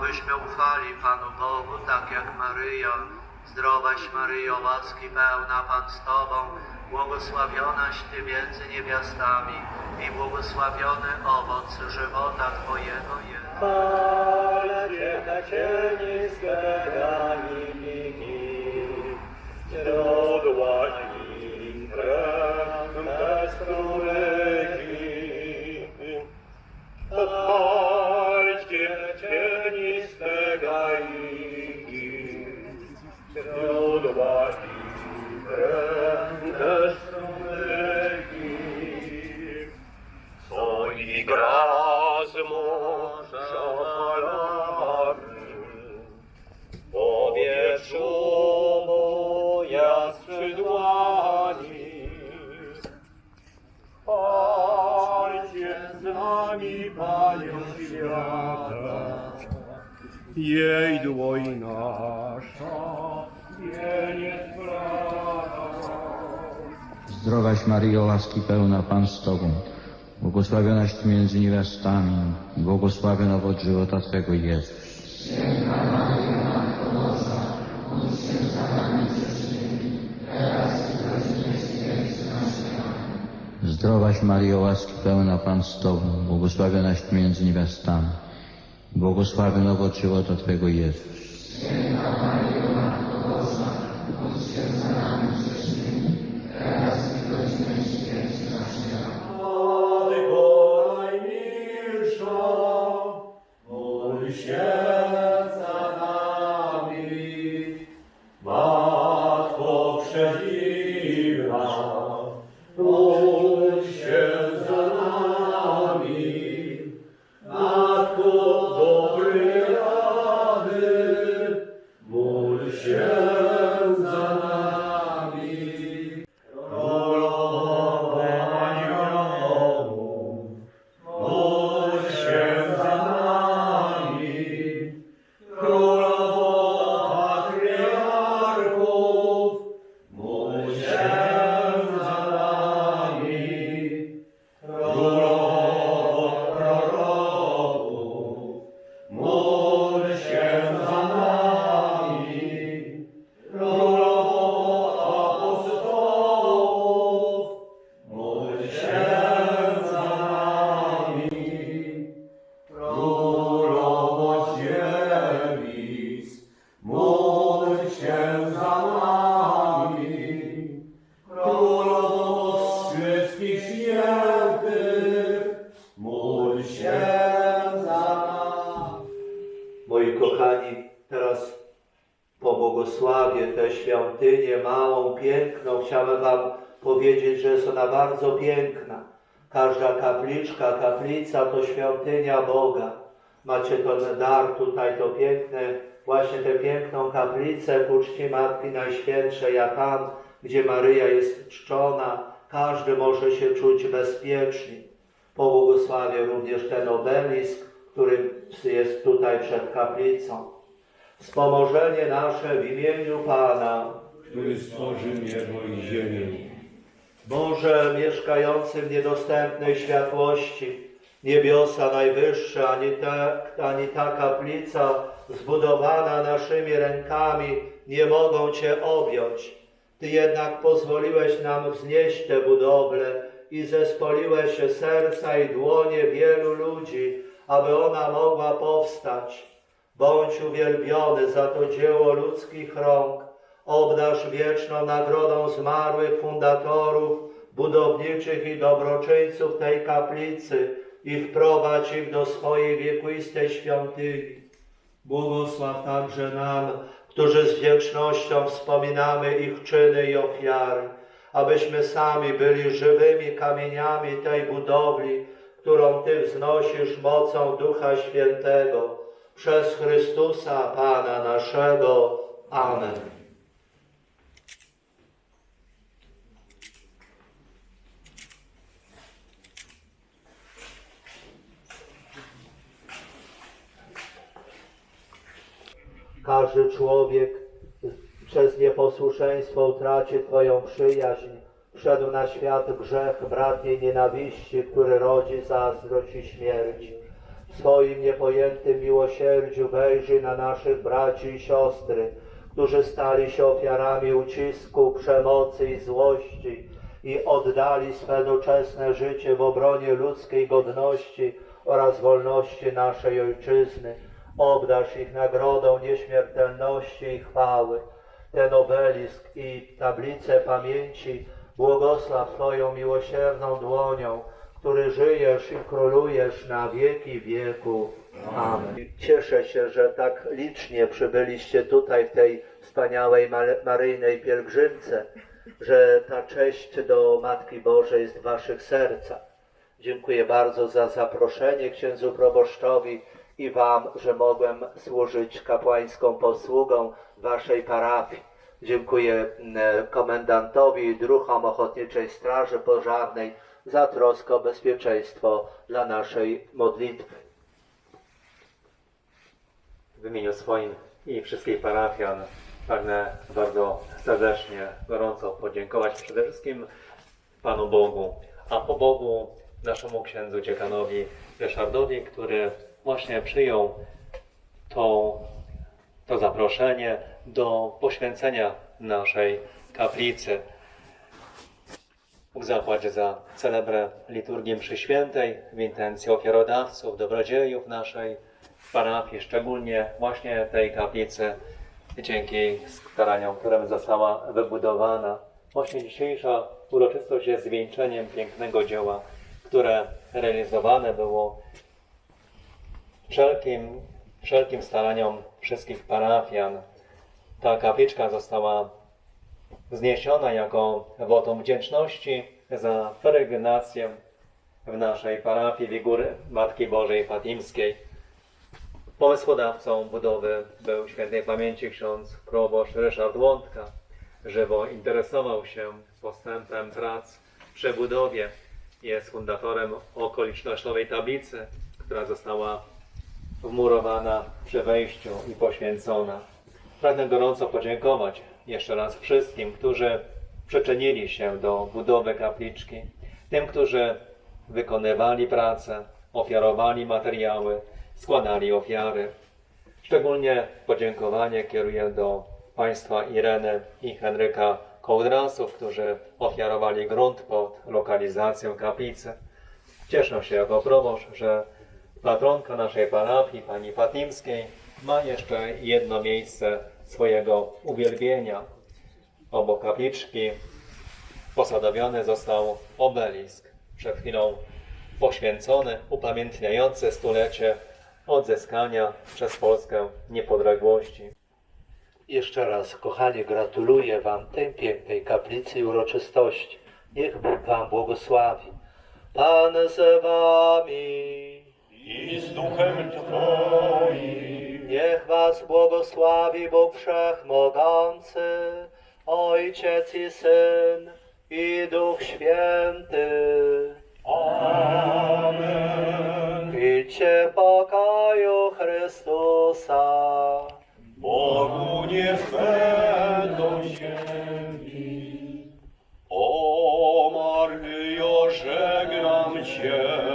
abyśmy ufali Panu Bogu, tak jak Maryja. Zdrowaś Maryjo, łaski pełna Pan z Tobą, błogosławionaś Ty między niewiastami i błogosławiony owoc żywota Twojego jest. Chwała Cię, Cienie zgadani Źródła i krew bezkrólegi. Jej dłoń nasza, brata. Zdrowaś Maryjo, łaski pełna Pan z Tobą, błogosławionaś Ty między niewiastami, błogosławiony owoc żywota Twego Jezus. Zdrowaś Maryjo, łaski pełna Pan z Tobą, błogosławionaś Ty między niewiastami, błogosławiony owoc żywota Twego Jezus. Piękną. Chciałem Wam powiedzieć, że jest ona bardzo piękna. Każda kapliczka, kaplica to świątynia Boga. Macie ten dar tutaj, to piękne, właśnie tę piękną kaplicę ku czci Matki Najświętszej, a tam, gdzie Maryja jest czczona, każdy może się czuć bezpiecznie. Pobłogosławię również ten obelisk, który jest tutaj przed kaplicą. Wspomożenie nasze w imieniu Pana, który stworzył niebo i ziemię. Boże mieszkający w niedostępnej światłości, niebiosa najwyższe, ani ani ta kaplica zbudowana naszymi rękami nie mogą Cię objąć. Ty jednak pozwoliłeś nam wznieść tę budowlę i zespoliłeś serca i dłonie wielu ludzi, aby ona mogła powstać. Bądź uwielbiony za to dzieło ludzkich rąk, obdarz wieczną nagrodą zmarłych fundatorów, budowniczych i dobroczyńców tej kaplicy i wprowadź ich do swojej wiekuistej świątyni. Błogosław także nam, którzy z wdzięcznością wspominamy ich czyny i ofiary, abyśmy sami byli żywymi kamieniami tej budowli, którą Ty wznosisz mocą Ducha Świętego. Przez Chrystusa, Pana naszego. Amen. Każdy człowiek przez nieposłuszeństwo utraci Twoją przyjaźń. Wszedł na świat grzech bratniej nienawiści, który rodzi zazdrość i śmierć. w swoim niepojętym miłosierdziu wejrzyj na naszych braci i siostry, którzy stali się ofiarami ucisku, przemocy i złości i oddali swe doczesne życie w obronie ludzkiej godności oraz wolności naszej Ojczyzny. Obdarz ich nagrodą nieśmiertelności i chwały. Ten obelisk i tablicę pamięci błogosław Twoją miłosierną dłonią, który żyjesz i królujesz na wieki wieków. Amen. Cieszę się, że tak licznie przybyliście tutaj w tej wspaniałej Mary- maryjnej pielgrzymce, że ta cześć do Matki Bożej jest w Waszych sercach. Dziękuję bardzo za zaproszenie księdzu proboszczowi i Wam, że mogłem służyć kapłańską posługą Waszej parafii. Dziękuję mm, komendantowi i druhom Ochotniczej Straży Pożarnej za troskę o bezpieczeństwo dla naszej modlitwy. W imieniu swoim i wszystkich parafian pragnę bardzo serdecznie, gorąco podziękować przede wszystkim Panu Bogu, a po Bogu naszemu księdzu dziekanowi Ryszardowi, który właśnie przyjął tą, to zaproszenie do poświęcenia naszej kaplicy. Bóg zapłać za celebrę liturgii mszy świętej w intencji ofiarodawców, dobrodziejów naszej parafii, szczególnie właśnie tej kaplicy, dzięki staraniom, którym została wybudowana. Właśnie dzisiejsza uroczystość jest zwieńczeniem pięknego dzieła, które realizowane było wszelkim, wszelkim staraniom wszystkich parafian. Ta kapliczka została wzniesiona jako wotum wdzięczności za peregrinację w naszej parafii Wigury Matki Bożej Fatimskiej. Pomysłodawcą budowy był świętej pamięci ksiądz proboszcz Ryszard Łądka. Żywo interesował się postępem prac przy budowie. Jest fundatorem okolicznościowej tablicy, która została wmurowana przy wejściu i poświęcona. Pragnę gorąco podziękować jeszcze raz wszystkim, którzy przyczynili się do budowy kapliczki, tym, którzy wykonywali pracę, ofiarowali materiały, składali ofiary. Szczególnie podziękowanie kieruję do Państwa Ireny i Henryka Kołdrasów, którzy ofiarowali grunt pod lokalizację kaplicy. Cieszę się jako proboszcz, że patronka naszej parafii, pani Fatimskiej, ma jeszcze jedno miejsce swojego uwielbienia. Obok kapliczki posadowiony został obelisk, przed chwilą poświęcony, upamiętniający stulecie odzyskania przez Polskę niepodległości. Jeszcze raz, kochani, gratuluję Wam tej pięknej kaplicy i uroczystości. Niech Bóg Wam błogosławi. Pan z Wami duchem Twoim. Niech was błogosławi Bóg Wszechmogący, Ojciec i Syn i Duch Święty. Amen. Idźcie pokoju Chrystusa. Bogu niech będą ziemi. O Maryjo, żegnam Cię.